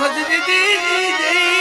પાસજ દીદી.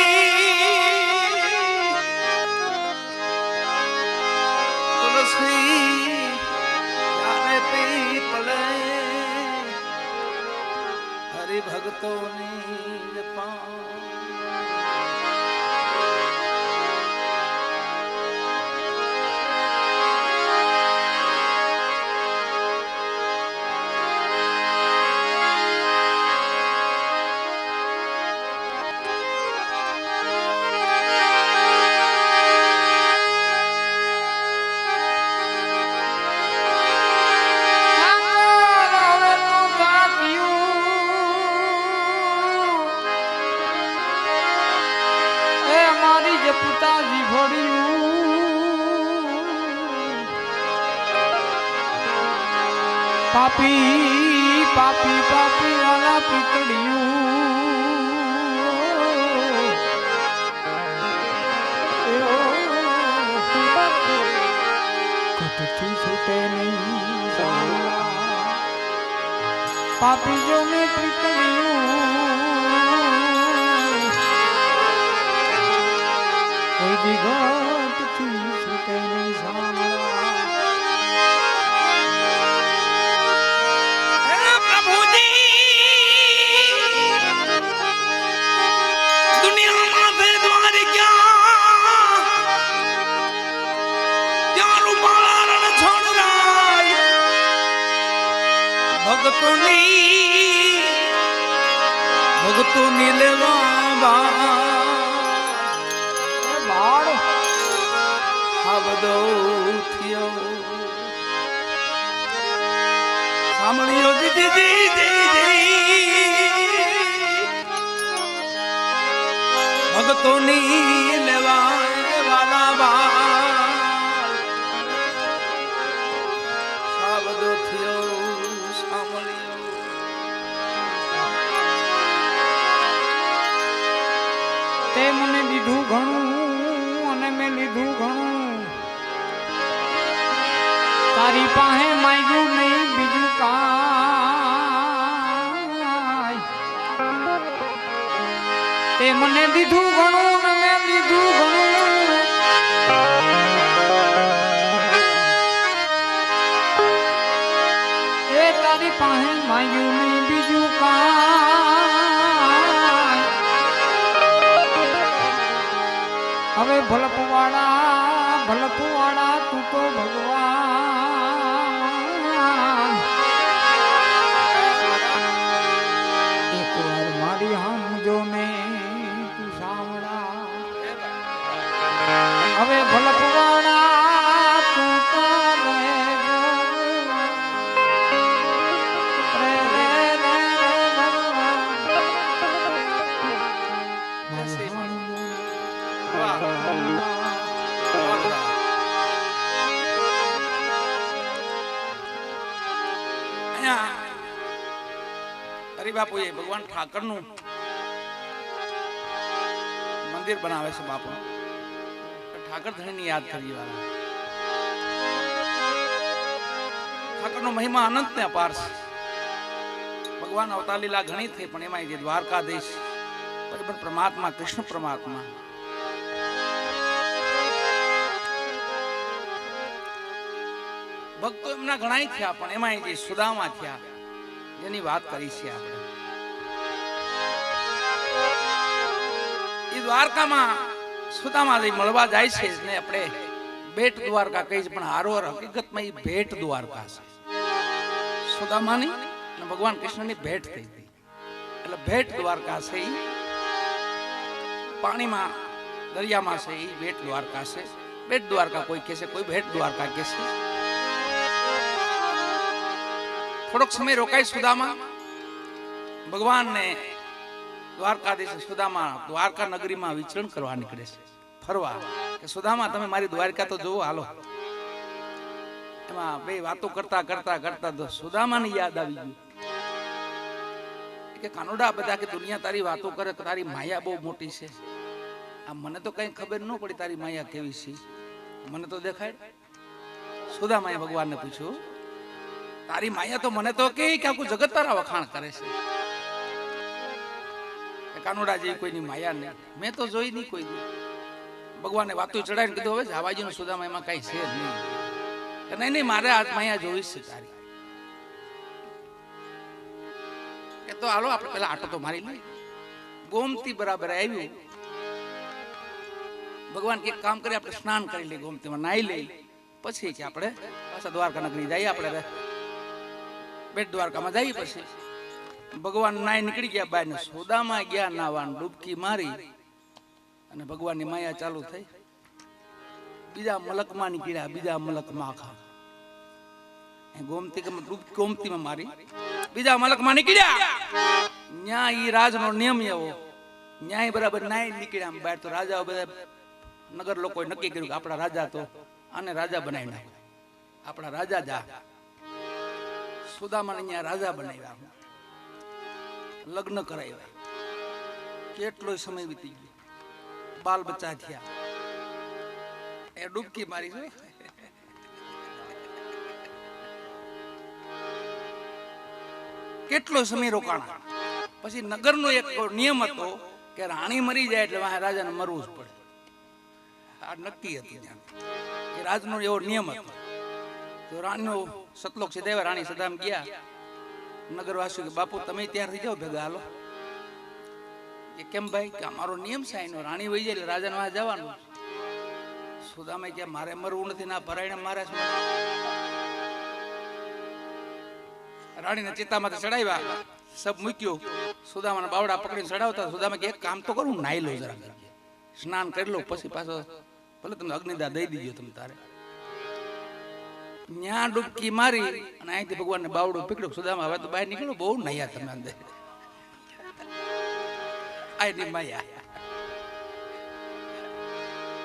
ઘટથી છૂટે નહીં. પાપી જો મેં પીતળિયું કોઈ દિગતથી છૂટે નહીં ભક્તોની ભક્તોની લેવા બા બાળ. આ બધો થયો સાંભળ્યો દીદી દીદી ભક્તોની વાલા બાળ તારી પાસે માંગ્યું નહીં, બીજું કાંઈ. તે મને દીધું ઘણું ને મેં દીધું ઘણું. એ તારી પાસે માંગ્યું નહીં, બીજું કાંઈ. હવે ભલપવાળા ભલપવાળા હરિબાપુએ ભગવાન ઠાકરનું મંદિર બનાવે છે બાપુ ઠાકર ધણીની યાદ કરી વાળા ઠાકરનો મહિમા અનંત ને અપાર છે. ભગવાન અવતાર લીલા ઘણી થઈ, પણ એમાં જે દ્વારકાધીશ પણ પરમાત્મા, કૃષ્ણ પરમાત્મા. ભક્તો એમના ઘણાય થયા, પણ એમાં જે સુદામા થયા જેની વાત કરી છે આપણે. એ દ્વારકામાં સુદામા મળવા જાય છે ને આપણે બેટ દ્વારકા કહી છે પણ હારોહર હકીકતમાં એ ભેટ દ્વારકા છે. સુદામાની અને ભગવાન કૃષ્ણની ભેટ થઈ હતી. એટલે ભેટ દ્વારકા છે એ પાણીમાં, દરિયામાં છે એ ભેટ દ્વારકા છે. ભેટ દ્વારકા કોઈ કહે છે, કોઈ ભેટ દ્વારકા કહે છે. થોડોક સમય રોકાય સુદામા. ભગવાનને દ્વારકાધીશ સુદામા દ્વારકા નગરીમાં વિચરણ કરવા નીકળે છે. ફરવા. કે સુદામા, તમે મારી દ્વારકા તો જોવો હાલો. એમાં બે વાતો કરતા કરતા કરતા તો સુદામાની યાદ આવી ગયું કે કાનોડા બધા કે દુનિયા તારી વાતો કરે તો તારી માયા બહુ મોટી છે. આ મને તો કઈ ખબર ન પડી તારી માયા કેવી છે. મને તો દેખાય. સુદામાએ ભગવાનને પૂછ્યું તારી માયા તો મને તો કે આખું જગત તારા વખાણ કરે છે. કે જેવી કોઈની માયા નહીં. મેં તો જોઈ નહીં કોઈ ભગવાને વાતો ચડાવીને કીધું, હવે જાવાજીનું સુદામા એમાં કઈ છે નહીં. નહીં નહીં, મારે આ માયા જોઈ છે તારી. કે તો હાલો, આપણે પેલા આટો તો મારી નહીં ગોમતી બરાબર આવ્યું. ભગવાન કે કામ કરી આપણે સ્નાન કરી લઈએ ગોમતીમાં, નાહી લઈ પછી કે આપણે પાછા દ્વારકા નગરી જઈએ આપણે. બેટ દ્વારકામાં જવી પડશે ભગવાન નાય નીકળી ગયા બાય ને સોદામાં ગયા નાવાન ડૂબકી મારી અને ભગવાનની માયા ચાલુ થઈ. બીજા મલકમાં નીકળ્યા, બીજા મલકમાં ખા એ ગોમતી ગોમતીમાં મારી. બીજા મલકમાં નીકળ્યા. ન્યા ઈ રાજનો નિયમ એવો. ન્યાય બરાબર નાય નીકળ્યા. આમ તો રાજાઓ બધા નગર લોકોએ નક્કી કર્યું કે આપણા રાજા તો આને રાજા બનાવી નાખો. આપણા રાજા જા. સુદામાને અહીંયા રાજા બનાવ્યા લગ્ન કરાવ્યા. કેટલો સમય વીતી ગયો. બાલ બચ્ચા થયા. એ ડૂબકી મારી છે કેટલો સમય રોકાણા. પછી નગરનો એક નિયમ હતો કે રાણી મરી જાય એટલે રાજાને મરવું જ પડે. આ નક્કી હતી રાજનો એવો નિયમ હતો. તો રાણીનો સતલોક સીધા રાણી સદામ ગયા. નગરવાસીઓ કે, બાપુ, તમે તૈયાર થઈ જાઓ ભેગા, હાલો. કે, કેમ ભાઈ? કે અમારો નિયમ છે, એનો રાણી વહી જાય એટલે રાજાને વાહ જવાનું. સુદામે કે, મારે મરવું નથી, ના, ભરાઈને મારે છે. રાણીને ચિત્તામાંથી ચડાવ્યા. સબ મૂક્યો. સુદામાના બાવડા પકડીને ચડાવતા. સુદામા કે, એક કામ તો કરું, નાઈ લો જરા. સ્નાન કરી લો, પછી પાછો ભલે તમે અગ્નિદા દઈ દીજો તમે તારે. ન્યા ડૂબકી મારી અને અહીંથી ભગવાનને બાવડું પકડ્યું સુદામાં હવે તો બહાર નીકળો, બહુ નયા તમે અંદર. આની માયા.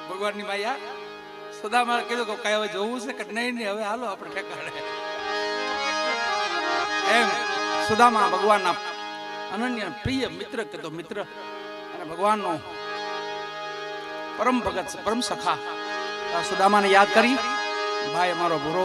ભગવાનની માયા. સુદામા કીધું કે કઈ હવે જોવું છે કે નહીં હવે હાલો આપણે ઠેકાડે એમ, સુદામા ભગવાનના અનન્ય પ્રિય મિત્ર કે મિત્ર. અને ભગવાનનો પરમ ભગત, પરમ સખા સુદામાને યાદ કરી. ભાઈ અમારો ભૂરો.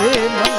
वे